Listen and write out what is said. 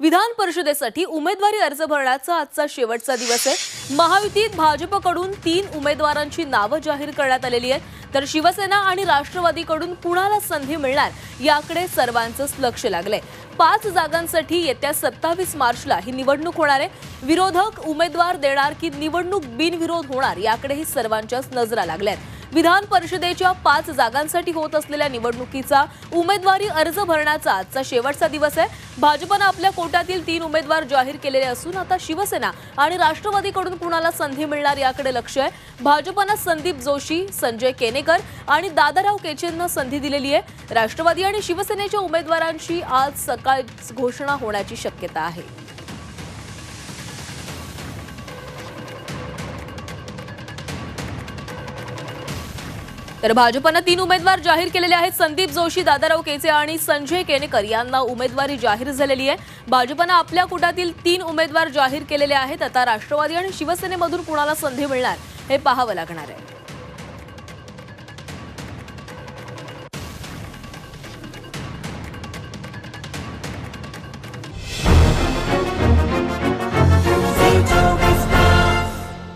विधान परिषदेसाठी उमेदवारी अर्ज भरण्याचा आजचा शेवटचा दिवस आहे. महायुतीत भाजपकडून तीन उमेदवारांची नावं जाहीर करण्यात आलेली आहेत. तर शिवसेना आणि राष्ट्रवादीकडून कुणाला संधी मिळणार याकडे सर्वांचंच लक्ष लागलंय. पाच जागांसाठी येत्या सत्तावीस मार्चला ही निवडणूक होणार आहे. विरोधक उमेदवार देणार की निवडणूक बिनविरोध होणार याकडेही सर्वांच्याच नजरा लागल्यात. विधान परिषदेच्या पाच जागांसाठी होत असलेल्या निवडणुकीचा उमेदवारी अर्ज भरण्याचा आजचा शेवटचा दिवस आहे. भाजपनं आपल्या कोट्यातील तीन उमेदवार जाहीर केलेले असून आता शिवसेना आणि राष्ट्रवादीकडून कुणाला संधी मिळणार याकडे लक्ष आहे. भाजपनं संदीप जोशी संजय केनेकर आणि दादाराव केचेंना संधी दिलेली आहे. राष्ट्रवादी आणि शिवसेनेच्या उमेदवारांची आज सकाळी घोषणा होण्याची शक्यता आहे. तर भाजपनं तीन उमेदवार जाहीर केलेले आहेत. संदीप जोशी दादाराव केचे आणि संजय केनेकर यांना उमेदवारी जाहीर झालेली आहे. भाजपनं आपल्या कुटातील तीन उमेदवार जाहीर केलेले आहेत. आता राष्ट्रवादी आणि शिवसेनेमधून कुणाला संधी मिळणार हे पाहावं लागणार आहे.